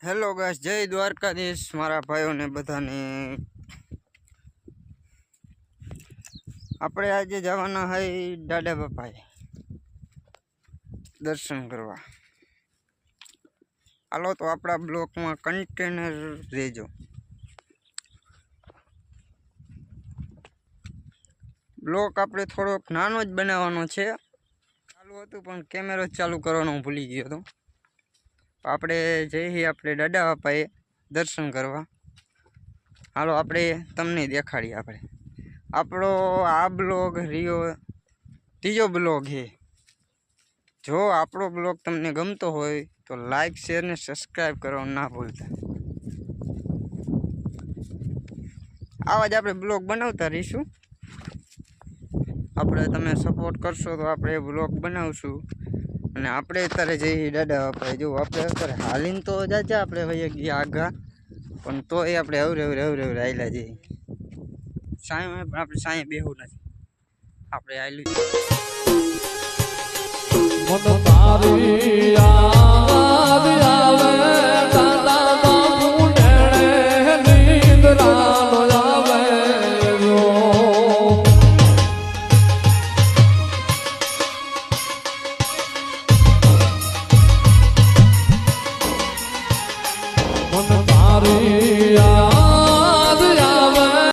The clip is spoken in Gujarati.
હેલો ગાઈસ જય દ્વારકાધીશ મારા ભાઈઓને બધાને. આપણે આજે જવાના હોય દાદા બાપાએ દર્શન કરવા. હાલો તો આપણા બ્લોકમાં કન્ટેનર રહેજો બ્લોક આપણે થોડોક નાનો જ બનાવવાનો છે. ચાલુ હતું પણ કેમેરો ચાલુ કરવાનો ભૂલી ગયો હતો. આપણે જઈએ આપણે દાદા બાપાએ દર્શન કરવા. હાલો, આપણે તમને દેખાડીએ આપણે. આપણો આ બ્લોગ રહ્યો ત્રીજો બ્લોગ છે જો આપણો બ્લોગ તમને ગમતો હોય તો લાઈક, શેર ને સબસ્ક્રાઈબ કરવાનું ના ભૂલતા. આવા જ આપણે બ્લોગ બનાવતા રહીશું. આપણે તમે સપોર્ટ કરશો તો આપણે બ્લોગ બનાવશું. અને આપણે અત્યારે જઈએ દાદા આપણે જો આપણે અત્યારે હાલીને તો જાજા આપણે ભાઈ ગયા આગા. પણ તોય આપણે અવરે અવરે અવરે અવરે આવેલા જઈએ. પણ આપણે સાંઈ બેહું નથી. આપણે આવેલું મન તારી